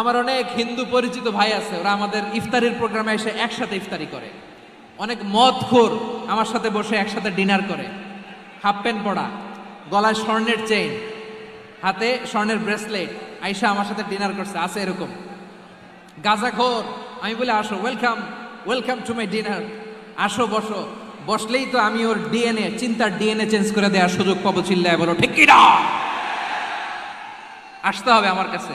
আমার অনেক হিন্দু পরিচিত ভাই আছে, ওরা আমাদের ইফতারির প্রোগ্রামে এসে একসাথে ইফতারি করে। অনেক মদ খোর আমার সাথে বসে একসাথে ডিনার করে। হাফ প্যান্ট পরা, গলায় স্বর্ণের চেইন, হাতে স্বর্ণের ব্রেসলেট, আইসা আমার সাথে ডিনার করছে, আছে এরকম। গাজাখোর আমি বলে, আসো welcome welcome to my dinner আসো, বসো। বসলেই তো আমি ওর ডিএনএ চিন্তার ডিএনএ চেঞ্জ করে দেওয়ার সুযোগ পাবো চিল্লায় বলো, ঠিক আসতে হবে আমার কাছে।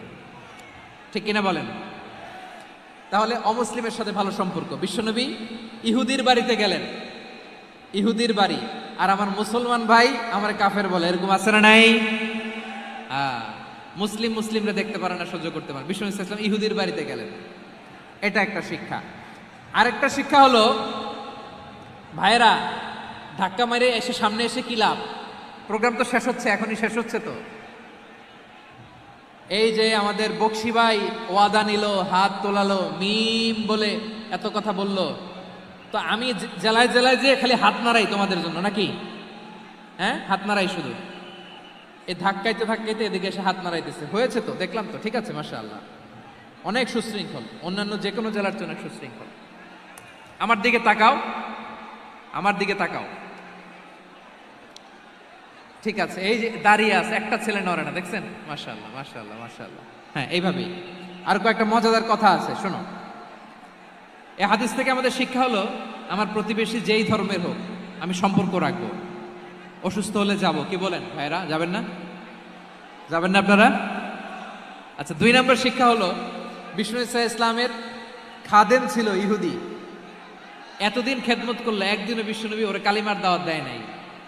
ঠিক কিনা বলেন? তাহলে অমুসলিমের সাথে ভালো সম্পর্ক। বিশ্বনবী ইহুদির বাড়িতে গেলেন। ইহুদির বাড়ি। আর আমার মুসলমান ভাই আমার কাফের বলে, এরকম আছে না নাই? মুসলিম মুসলিমরা দেখতে পারে না, সহ্য করতে পারে বিশ্বনবী ইসলাম ইহুদির বাড়িতে গেলেন। এটা একটা শিক্ষা। আরেকটা শিক্ষা হলো, ভাইয়েরা, ধাক্কা মারে এসে সামনে এসে কি লাভ? প্রোগ্রাম তো শেষ হচ্ছে, এখনই শেষ হচ্ছে তো। এই যে আমাদের বক্সি ভাই ওয়াদা নিল, হাত তোলালো, মিম বলে এত কথা বলল। তো আমি জেলায় জেলায় যে খালি হাত নাড়াই তোমাদের জন্য, নাকি? হ্যাঁ? হাত নাড়াই শুধু। এই ধাক্কাইতে ধাক্কাইতে এদিকে এসে হাত নাড়াইতেছে। হয়েছে তো, দেখলাম তো, ঠিক আছে মাসা আল্লাহ অনেক সুশৃঙ্খল, অন্যান্য যে কোনো জেলার জন্য সুশৃঙ্খল। আমার দিকে তাকাও, আমার দিকে তাকাও। ঠিক আছে, এই যে দাঁড়িয়ে আছে, একটা ছেলে নড়ে না, দেখছেন? মাশাল্লাহ মাশাল্লাহ মাশাল্লাহ হ্যাঁ এইভাবেই। আর কয়েকটা মজাদার কথা আছে, শোনো। এই হাদিস থেকে আমাদের শিক্ষা হলো, আমার প্রতিবেশী যেই ধর্মের হোক, আমি সম্পর্ক রাখব। অসুস্থ হলে যাব, কি বলেন? ভাইরা যাবেন না? যাবেন না আপনারা? আচ্ছা দুই নম্বর শিক্ষা হলো, বিষ্ণু ইসা ইসলামের খাদেম ছিল ইহুদি। এতদিন খেদমত করলে, একদিনও বিশ্বনবী ওরে কালিমার দাওয়াত দেয় নাই।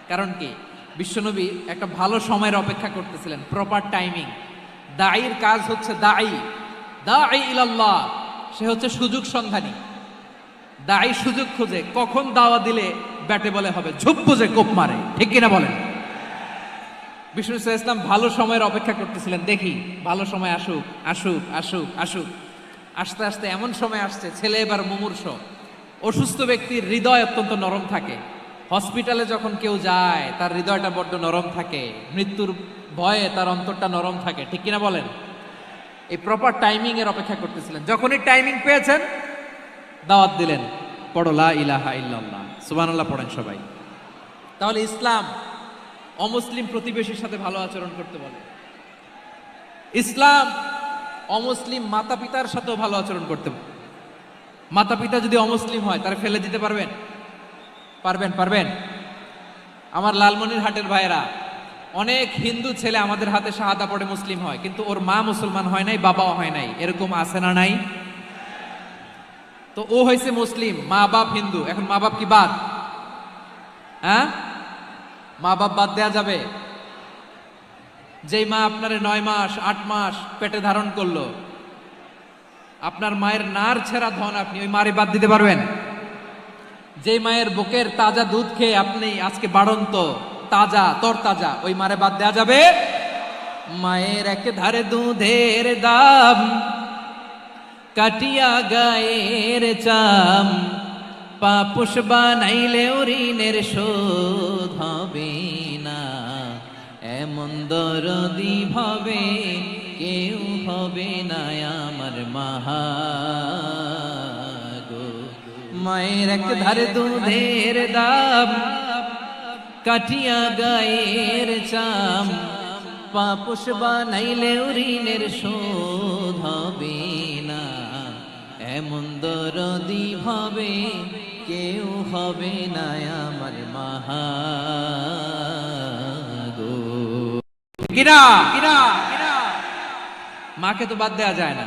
কারণ কি? বিশ্বনবী একটা ভালো সময়ের অপেক্ষা করতেছিলেন প্রপার টাইমিং দায়ীর কাজ হচ্ছে দায়ী দায়ী ইলাল্লাহ, সে হচ্ছে সুযোগ সন্ধানী। দায়ী সুযোগ খুঁজে কখন দাওয়া দিলে ব্যাটে বলে হবে, ঝুপ বুঝে কোপ মারে, ঠিক কিনা বলেন? বিষ্ণু ইসা ইসলাম ভালো সময়ের অপেক্ষা করতেছিলেন, দেখি, ভালো সময় আসুক আসুক আসুক আসুক। আস্তে আস্তে এমন সময় আসছে, ছেলে এবার মুমূর্ষ। অসুস্থ ব্যক্তির হৃদয় অত্যন্ত নরম থাকে। হসপিটালে যখন কেউ যায়, তার হৃদয়টা বড্ড নরম থাকে। মৃত্যুর ভয়ে তার অন্তরটা নরম থাকে। ঠিক কিনা বলেন? এই প্রপার টাইমিং এর অপেক্ষা করতেছিলেন। যখনই টাইমিং পেয়েছেন, দাওয়াত দিলেন, পড়ো লা ইলাহা ইল্লাল্লাহ। সুবহানাল্লাহ পড়েন সবাই। তাহলে ইসলাম অমুসলিম প্রতিবেশীর সাথে ভালো আচরণ করতে বলে। ইসলাম অমুসলিম মাতা পিতার সাথেও ভালো আচরণ করতে মাতা পিতা যদি অমুসলিম হয়, তারা ফেলে দিতে পারবেন? পারবেন পারবেন? আমার লালমনির হাটের ভাইয়েরা, অনেক হিন্দু ছেলে আমাদের হাতে শাহাদা পড়ে মুসলিম হয়, কিন্তু ওর মা মুসলমান হয় নাই, বাবাও হয় নাই। এরকম আছে না নাই? তো ও হয়েছে মুসলিম, মা বাপ হিন্দু, এখন মা বাপ কি বাদ? হ্যাঁ? মা বাপ বাদ দেয়া যাবে? যেই মা আপনারে নয় মাস, আট মাস পেটে ধারণ করল, আপনার মায়ের নার ছেঁড়া ধন আপনি ওই মারে বাদ দিতে পারবেন? যে মায়ের বুকের তাজা দুধ খেয়ে আপনি আজকে বাড়ন্ত, তাজা তর তাজা ওই মারে বাদ দেওয়া যাবে? মায়ের এক ধারে দুধের দাম, কাটিয়া গায়ের চাম, পাপুষ বানাইলে ঋণের শোধ হবে না। এমন দরদি ভাবে কেউ হবে না আমার মাহা মায়ের এক ধারে দুধের দাম কাটিয়া গায়ের চাম। পাপুষ বানাইলে ঋণের শোধ হবে না। এমন দরদি ভাবে কেউ হবে না আমার মাহা গো। কিনা কিনা মাকে তো বাদ দেওয়া যায় না।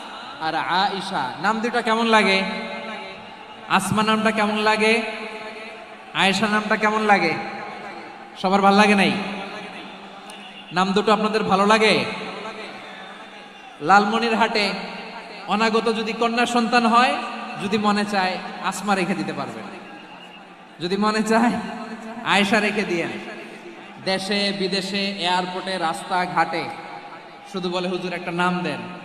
আর আয়েশা, নাম দুটা কেমন লাগে? আসমা নামটা কেমন লাগে? আয়েশা নামটা কেমন লাগে? সবার ভালো লাগে নাই? নাম দুটো আপনাদের ভালো লাগে? লালমনির হাটে অনাগত যদি কন্যা সন্তান হয়, যদি মনে চায় আসমা রেখে দিতে পারবেন। যদি মনে চায় আয়েশা রেখে দিয়েন। দেশে, বিদেশে এয়ারপোর্টে রাস্তা ঘাটে শুধু বলে হুজুর একটা নাম দেন।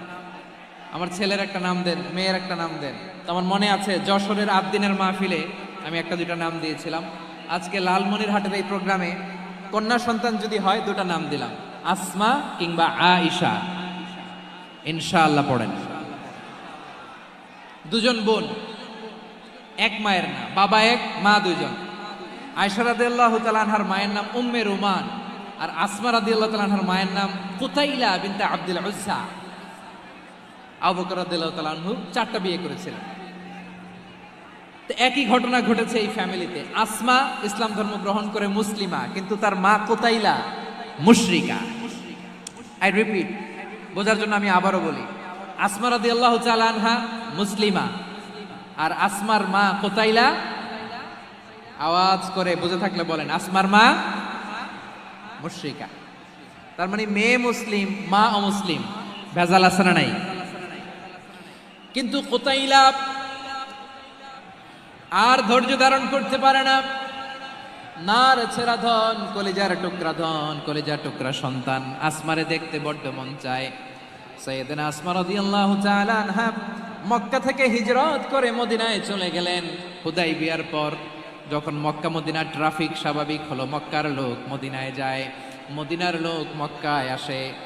আমার ছেলের একটা নাম দেন, মেয়ের একটা নাম দেন। তো আমার মনে আছে, যশোরের আবদিনের মাহফিলে আমি একটা দুইটা নাম দিয়েছিলাম। আজকে লালমনির হাটের এই প্রোগ্রামে কন্যা সন্তান যদি হয়, দুটা নাম দিলাম। আসমা কিংবা আইসা ইনশাআল্লাহ পড়েন। দুজন বোন, এক মায়ের না বাবা এক, মা দুজন আয়সা রাদিয়াল্লাহ তালানহার মায়ের নাম উম্মে রুমান। আর আসমা রাদিয়াল্লাহ তালানহার মায়ের নাম কুতাইলা বিনতে আব্দুল উজ্জা। আবু বকর রাদিয়াল্লাহু তাআলা আনহু চারটা বিয়ে করেছিলেন। তো একই ঘটনা ঘটেছে এই ফ্যামিলিতে। আসমা ইসলাম ধর্ম গ্রহণ করে মুসলিমা, কিন্তু তার মা কোতাইলা মুশরিকা। আই রিপিট বোঝার জন্য আমি আবারও বলি, আসমা রাদিয়াল্লাহু তাআলা আনহা মুসলিমা, আর আসমার মা কোতাইলা, আওয়াজ করে বুঝে থাকলে বলেন, আসমার মা মুশরিকা। তার মানে মেয়ে মুসলিম, মা অমুসলিম, ভেজাল আছে না নাই? কিন্তু কোতাইলা আর ধৈর্য ধারণ করতে পারে না। নার ছেড়া ধন, কলেজার টুকরা ধন, কলেজার টুকরা সন্তান। আসমারে দেখতে বড্ড মন চায়। সৈয়দিন আসমা রাদিয়াল্লাহু তাআলা আনহা মক্কা থেকে হিজরত করে মদিনায় চলে গেলেন। হুদাই বিয়ার পর যখন মক্কা মদিনার ট্রাফিক স্বাভাবিক হলো, মক্কার লোক মদিনায় যায়। মদিনার লোক মক্কায় আসে।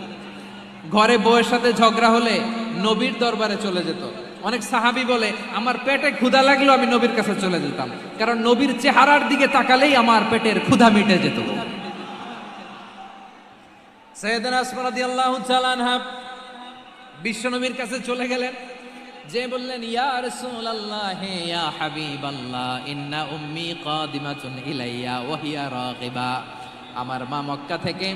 ঘরে বউয়ের সাথে ঝগড়া হলে নবীর দরবারে চলে যেত। অনেক সাহাবি বলে, আমার পেটে ক্ষুধা লাগলেও আমি নবীর কাছে চলে যেতাম। কারণ নবীর চেহারার দিকে তাকালেই আমার পেটের ক্ষুধা মিটে যেত। বিশ্বনবীর কাছে চলে গেলেন। যে বললেন, ইয়া রাসূলুল্লাহ হে ইয়া হাবিবাল্লাহ, ইন্না উম্মি কাদিমাতুন ইলাইয়া, ওয়া হিয়া রাগিবা। আমার মা মক্কা থেকে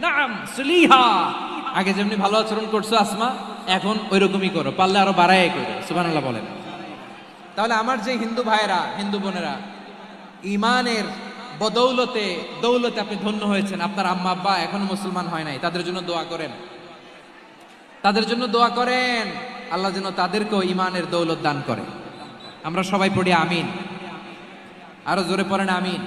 নাম সুলিহা। আগে যেমনি ভালো আচরণ করছ আসমা এখন ওই রকমই করো। পারলে আরও বাড়াই করো সুবহানাল্লাহ বলেন। তাহলে আমার যে হিন্দু ভাইয়েরা হিন্দু বোনেরা ইমানের বদৌলতে দৌলতে আপনি ধন্য হয়েছেন। আপনার আম্মা আব্বা এখনও মুসলমান হয় নাই। তাদের জন্য দোয়া করেন। তাদের জন্য দোয়া করেন। আল্লাহ যেন তাদেরকেও ইমানের দৌলত দান করে। আমরা সবাই পড়ি আমিন। আরও জোরে পড়েন আমিন।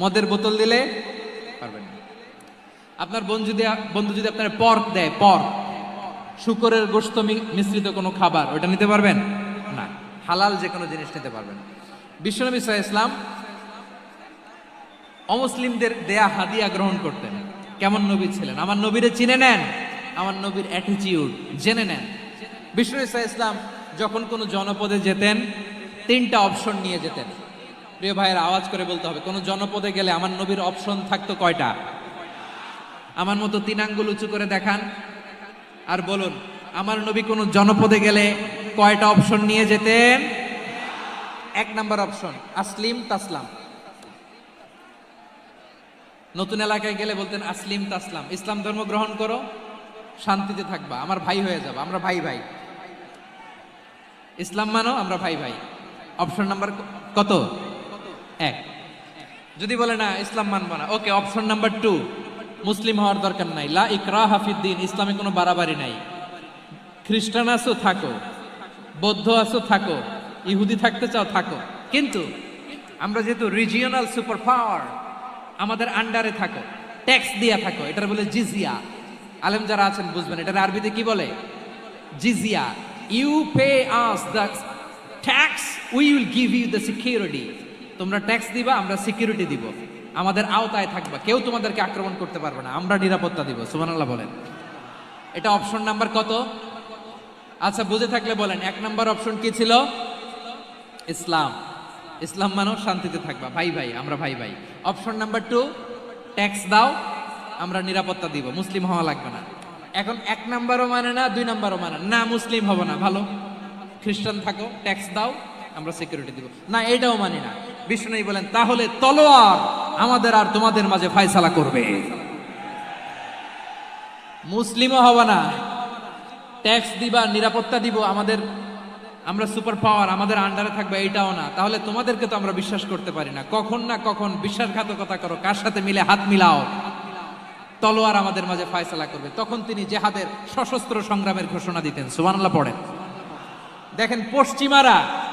মদের বোতল দিলে পারবেন না। আপনার বন্ধু যদি বন্ধু যদি আপনার পর্ক দেয় পর্ক শুকরের গোস্ত মিশ্রিত কোনো খাবার ওটা নিতে পারবেন? না, হালাল যে কোনো জিনিস নিতে পারবেন। বিশ্বনবী ইসলাম অমুসলিমদের দেয়া হাদিয়া গ্রহণ করতেন। কেমন নবী ছিলেন? আমার নবীরে চিনে নেন, আমার নবীর অ্যাটিটিউড জেনে নেন। বিষ্ণু ইসা ইসলাম যখন কোনো জনপদে যেতেন, তিনটা অপশন নিয়ে যেতেন। প্রিয় ভাইয়ের আওয়াজ করে বলতে হবে, কোনো জনপদে গেলে আমার নবীর অপশন থাকতো কয়টা? আমার মতো তিন আঙ্গুল উঁচু করে দেখান আর বলুন, আমার নবী কোনো জনপদে গেলে কয়টা অপশন নিয়ে যেতেন? এক নাম্বার অপশন, আসলিম তাসলাম। নতুন এলাকায় গেলে বলতেন, আসলিম তাসলাম। ইসলাম ধর্ম গ্রহণ করো, শান্তিতে থাকবা, আমার ভাই হয়ে যাবা, আমরা ভাই ভাই। ইসলাম মানো, আমরা ভাই ভাই। অপশন নাম্বার কত? এক। যদি বলে না, ইসলাম মানবো না। Okay, option number two. মুসলিম হওয়ার দরকার নাই। লা ইকরা হাফিদ্দিন ইসলামে কোনো বাড়াবাড়ি নাই। খ্রিস্টান আছো, থাকো। বৌদ্ধ আছো, থাকো। ইহুদি থাকতে চাও, থাকো। কিন্তু আমরা যেহেতু রিজিওনাল সুপার পাওয়ার আমাদের আন্ডারে থাকো। ট্যাক্স দিয়া থাকো। এটার বলে জিজিয়া। আলেম যারা আছেন, বুঝবেন। এটার আরবিতে কি বলে? জিজিয়া। You pay us the tax we will give you the security তোমরা ট্যাক্স দিবা, আমরা সিকিউরিটি দিব। আমাদের আওতায় থাকবা। কেউ তোমাদেরকে আক্রমণ করতে পারবে না, আমরা নিরাপত্তা দিব। সুবহানাল্লাহ বলেন। এটা অপশন নাম্বার কত? আচ্ছা বুঝে থাকলে বলেন, এক নাম্বার অপশন কি ছিল? ইসলাম। ইসলাম মানো শান্তিতে থাকবা। ভাই ভাই, আমরা ভাই ভাই। অপশন নাম্বার টু ট্যাক্স দাও, আমরা নিরাপত্তা দিব। মুসলিম হওয়া লাগবে না। এখন এক নাম্বারও মানে না, দুই নাম্বারও মানে। না। মুসলিম হব না। ভালো? খ্রিস্টান থাকো ট্যাক্স দাও, আমরা সিকিউরিটি দিব। না, এটাও মানি না। বিষ্ণু বলেন, তাহলে তলোয়ার আমাদের আর তোমাদের মাঝে ফায়সালা করবে। মুসলিমও হবে না। ট্যাক্স দিবা, নিরাপত্তা দিব, আমাদের, আমরা সুপার পাওয়ার, আমাদের আন্ডারে থাকবে, এইটাও না। তাহলে তোমাদেরকে তো আমরা বিশ্বাস করতে পারি না। কখন না কখন বিশ্বাসঘাতকতা করো, কার সাথে মিলে হাত মিলাও। তলোয়ার আমাদের মাঝে ফায়সালা করবে। তখন তিনি জেহাদের সশস্ত্র সংগ্রামের ঘোষণা দিতেন। সুবহানাল্লাহ পড়েন। দেখেন, পশ্চিমারা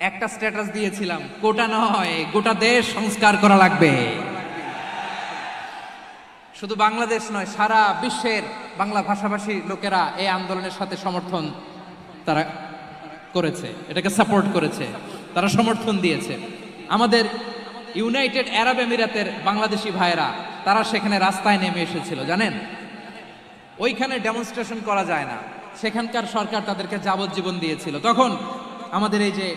একটা স্ট্যাটাস দিয়েছিলাম, গোটা নয়, গোটা দেশ সংস্কার করা লাগবে। শুধু বাংলাদেশ নয়, সারা বিশ্বের বাংলা ভাষাভাষী লোকেরা এই আন্দোলনের সাথে সমর্থন তারা করেছে, এটাকে সাপোর্ট করেছে, তারা সমর্থন দিয়েছে। আমাদের ইউনাইটেড আরব আমিরাতের বাংলাদেশি ভাইয়েরা, তারা সেখানে রাস্তায় নেমে এসেছিল, জানেন? ওইখানে ডেমনস্ট্রেশন করা যায় না। সেখানকার সরকার তাদেরকে যাবজ্জীবন দিয়েছিল। তখন আমাদের এই যে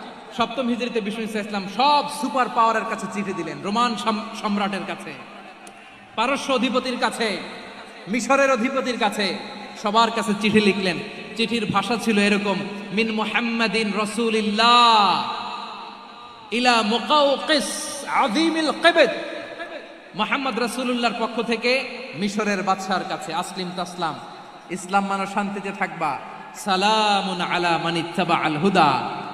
সপ্তম হিজড়িতে বিষ্ণু ইসলাম সব সুপার পাওয়ারের কাছে চিঠি দিলেন, রোমান সাম- সম্রাটের কাছে, পারস্য অধিপতির কাছে, মিশরের অধিপতির কাছে, সবার কাছে চিঠি লিখলেন। চিঠির ভাষা ছিল এরকম, মিন মুহাম্মাদিন রসুলিল্লাহ ইলা মুকাউকিস কিবত। মোহাম্মদ রাসূলুল্লাহর পক্ষ থেকে মিশরের বাদশার কাছে, আসলিম তাসলাম, ইসলাম মানো শান্তিতে থাকবা, সালামুন আলা মান ইত্তাবা আল হুদা।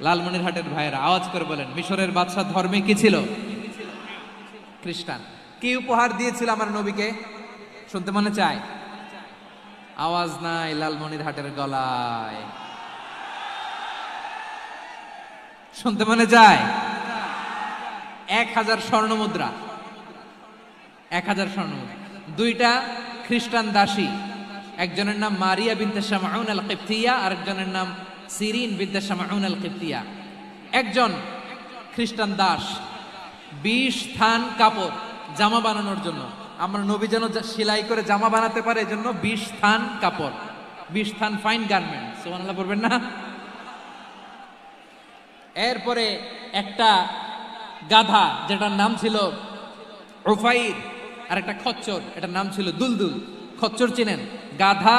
লালমনিরহাটের ভাইয়েরা, আওয়াজ করে বলেন, মিশরের বাদশাহ ধর্মে কি ছিল? খ্রিস্টান। কি উপহার দিয়েছিল আমার নবীকে? শুনতে মনে চায়? আওয়াজ নাই লালমনিরহাটের গলায়। শুনতে মনে যায় এক হাজার স্বর্ণ মুদ্রা। এক হাজার স্বর্ণ দুইটা খ্রিস্টান দাসী। একজনের নাম মারিয়া বিনতে শামাউন আল কিপ্তিয়া আরেকজনের নাম সিরিন বিনতে শামাউন আল কিপ্তিয়া একজন খ্রিস্টান দাস, বিশ থান কাপড় জামা বানানোর জন্য। আমরা নবী যেন সেলাই করে জামা বানাতে পারে, এজন্য বিশ থান কাপড়, বিশ থান ফাইন গার্মেন্ট সোমানাল্লাহ পড়বেন না? এরপরে একটা গাধা, যেটার নাম ছিল ওফাইর আর একটা খচ্চর, এটার নাম ছিল দুলদুল। খচ্চর চিনেন? গাধা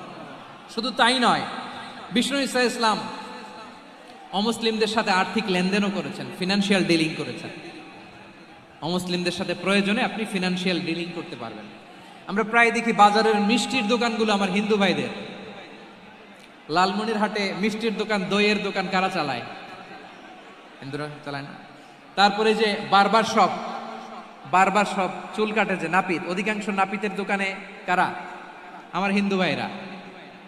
শুধু তাই নয়, বিষ্ণু ইসা ইসলাম অমুসলিমদের সাথে আর্থিক লেনদেনও করেছেন ফিনান্সিয়াল ডিলিং করেছেন। অমুসলিমদের সাথে প্রয়োজনে আপনি ফিনান্সিয়াল ডিলিং করতে পারবেন। আমরা প্রায় দেখি বাজারের মিষ্টির দোকানগুলো আমার হিন্দু ভাইদের। লালমনির হাটে মিষ্টির দোকান, দইয়ের দোকান কারা চালায়? হিন্দুরা চালায় না? তারপরে যে বারবার শপ বারবার শপ চুল কাটে যে নাপিত, অধিকাংশ নাপিতের দোকানে কারা? আমার হিন্দু ভাইরা।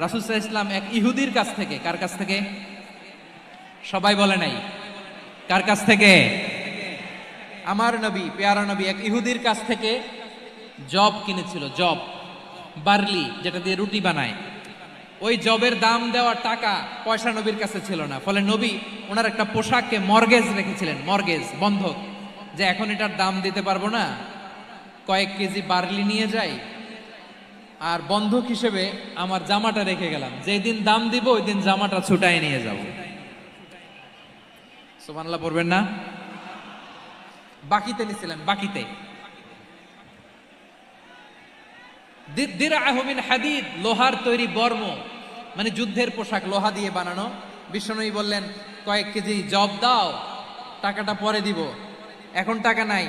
রাসূল সাল্লাল্লাহু ইসলাম এক ইহুদির কাছ থেকে, কার কাছ থেকে? সবাই বলে নাই। কার কাছ থেকে? আমার নবী, পেয়ারা নবী, এক ইহুদির কাছ থেকে জব কিনেছিল, জব। বার্লি, যেটা দিয়ে রুটি বানায়। ওই জবের দাম দেওয়া টাকা পয়সা নবীর কাছে ছিল না। ফলে নবী ওনার একটা পোশাককে মর্গেজ রেখেছিলেন, মর্গেজ, বন্ধক। যে এখন এটার দাম দিতে পারব না। কয়েক কেজি বার্লি নিয়ে যাই আর বন্ধক হিসেবে আমার জামাটা রেখে গেলাম। যেদিন দাম দিব ওই দিন জামাটা ছুটাই নিয়ে যাব। সুবহানাল্লাহ, পড়বেন না? বাকিতে নিছিলেন বাকিতে। দি- দিরআহু মিন হাদিদ, লোহার তৈরি বর্ম। মানে যুদ্ধের পোশাক, লোহা দিয়ে বানানো। বিষ্ণুই বললেন, কয়েক কেজি জব দাও, টাকাটা পরে দিব। এখন টাকা নাই।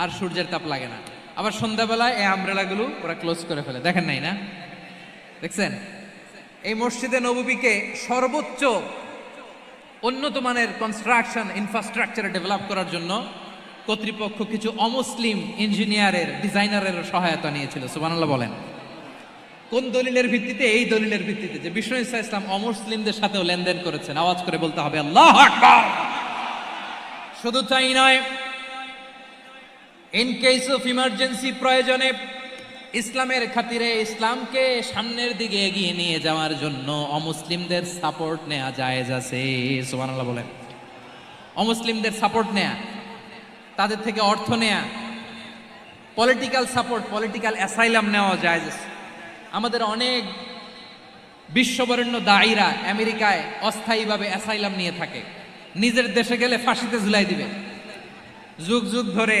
আর সূর্যের তাপ লাগে না। আবার সন্ধ্যাবেলায় এই আমব্রেলাগুলো ওরা ক্লোজ করে ফেলে। দেখেন নাই না? দেখছেন? এই মসজিদে নববীকে সর্বোচ্চ উন্নত মানের কনস্ট্রাকশন ইনফ্রাস্ট্রাকচার ডেভেলপ করার জন্য কর্তৃপক্ষ কিছু অমুসলিম ইঞ্জিনিয়ারের ডিজাইনারের সহায়তা নিয়েছিল। সুবহানাল্লাহ বলেন। কোন দলিলের ভিত্তিতে? এই দলিলের ভিত্তিতে যে বিষ্ণু ইসা ইসলাম অমুসলিমদের সাথেও লেনদেন করেছেন। আওয়াজ করে বলতে হবে, আল্লাহ শুধু তাই নয় ইন কেস অফ ইমার্জেন্সি প্রয়োজনে ইসলামের খাতিরে ইসলামকে সামনের দিকে এগিয়ে নিয়ে যাওয়ার জন্য অমুসলিমদের সাপোর্ট নেওয়া জায়েজ আছে। সুবহানাল্লাহ বলেন। অমুসলিমদের সাপোর্ট নেয়া, তাদের থেকে অর্থ নেয়া, পলিটিক্যাল সাপোর্ট, পলিটিক্যাল অ্যাসাইলাম নেওয়া যায় আমাদের অনেক বিশ্ববরেণ্য দায়ীরা আমেরিকায় অস্থায়ীভাবে অ্যাসাইলাম নিয়ে থাকে। নিজের দেশে গেলে ফাঁসিতে ঝুলাই দিবে। যুগ যুগ ধরে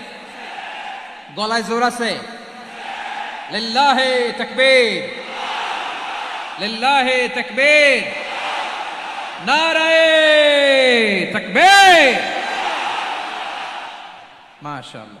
গলায় জোর আছে? লিল্লাহে তাকবীর। লিল্লাহে তাকবীর। নারায়ে তাকবীর। মাশাআল্লাহ।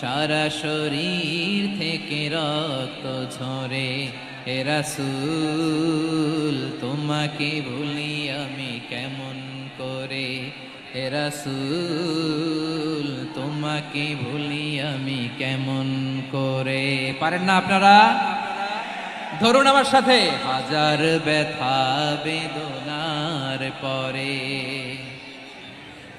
সারা শরীর থেকে রক্ত ঝরে। হে রাসূল, তোমাকে ভুলি আমি কেমন করে? হে রাসূল, তোমাকে ভুলি আমি কেমন করে? পারেন না আপনারা? ধরুন আমার সাথে। হাজার ব্যথা বেদনার পরে